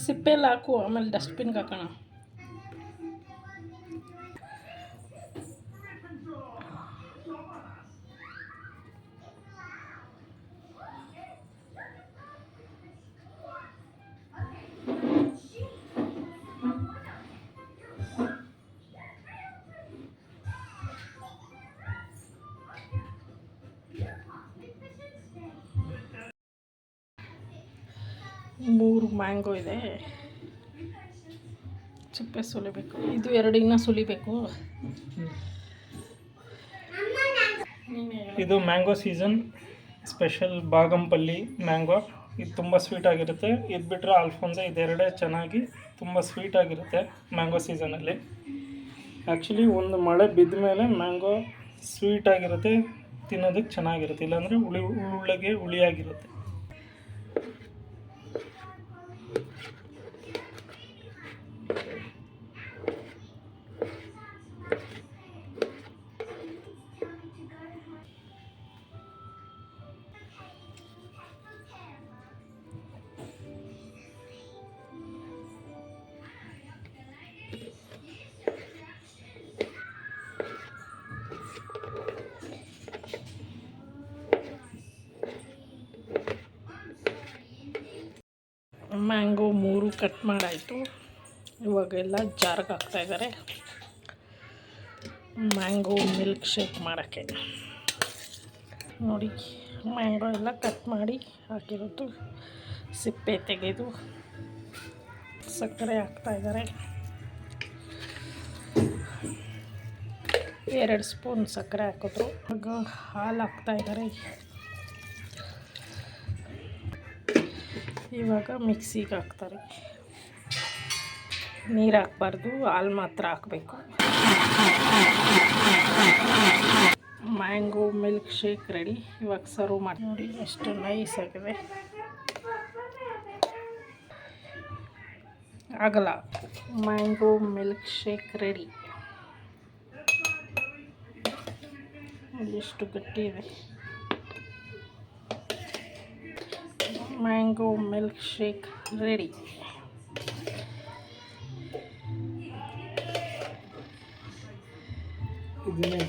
ಸಿಪ್ಪೆಲ್ಲ ಹಾಕು ಆಮೇಲೆ ಡಸ್ಟ್ಬಿನ್ಗೆ ಹಾಕೋಣ ಮೂರು ಮ್ಯಾಂಗೋ ಇದೆ. ಚಿಪ್ಪೆ ಸುಲಿಬೇಕು. ಇದು ಎರಡು ಸುಲಿಬೇಕು. ಇದು mango season. Special Banganapalli mango. ಇದು ತುಂಬ ಸ್ವೀಟ್ ಆಗಿರುತ್ತೆ. ಇದು ಬಿಟ್ಟರೆ ಆಲ್ಫೋನ್ಸ ಇದೆರಡೇ ಚೆನ್ನಾಗಿ ತುಂಬ ಸ್ವೀಟ್ ಆಗಿರುತ್ತೆ ಮ್ಯಾಂಗೋ ಸೀಸನಲ್ಲಿ. ಆ್ಯಕ್ಚುಲಿ ಒಂದು ಮಳೆ ಬಿದ್ದ ಮೇಲೆ ಮ್ಯಾಂಗೋ ಸ್ವೀಟ್ ಆಗಿರುತ್ತೆ, ತಿನ್ನೋದಕ್ಕೆ ಚೆನ್ನಾಗಿರುತ್ತೆ. ಇಲ್ಲಾಂದರೆ ಹುಳಿ ಉಳ್ಳಗೆ ಹುಳಿಯಾಗಿರುತ್ತೆ. Yeah. ಮ್ಯಾಂಗೋ ಮೂರು ಕಟ್ ಮಾಡಾಯಿತು. ಇವಾಗೆಲ್ಲ ಜಾರ್ಗೆ ಹಾಕ್ತಾಯಿದ್ದಾರೆ ಮ್ಯಾಂಗೋ ಮಿಲ್ಕ್ ಶೇಕ್ ಮಾಡೋಕ್ಕೆ. ನೋಡಿ, ಮ್ಯಾಂಗೋ ಎಲ್ಲ ಕಟ್ ಮಾಡಿ ಹಾಕಿರೋದು. ಸಿಪ್ಪೆ ತೆಗೆದು ಸಕ್ಕರೆ ಹಾಕ್ತಾಯಿದ್ದಾರೆ ಎರಡು ಸ್ಪೂನ್ ಸಕ್ಕರೆ ಹಾಕಿದ್ರು. ಹಾಲು ಹಾಕ್ತಾಯಿದ್ದಾರೆ ಇವಾಗ ಮಿಕ್ಸಿಗೆ ಹಾಕ್ತಾರೆ. ನೀರು ಹಾಕ್ಬಾರ್ದು, ಹಾಲು ಮಾತ್ರ ಹಾಕಬೇಕು. Mango milkshake ready. ಇವಾಗ ಸರ್ವ್ ಮಾಡಿ ನೋಡಿ, ಎಷ್ಟು ನೈಸ್ ಆಗಿದೆ. ಆಗಲ್ಲ. Mango milkshake ready. ಎಷ್ಟು ಗಟ್ಟಿ ಇದೆ. ಮ್ಯಾಂಗೋ ಮಿಲ್ಕ್ ಶೇಕ್ ರೆಡಿ ಇದನ್ನೇ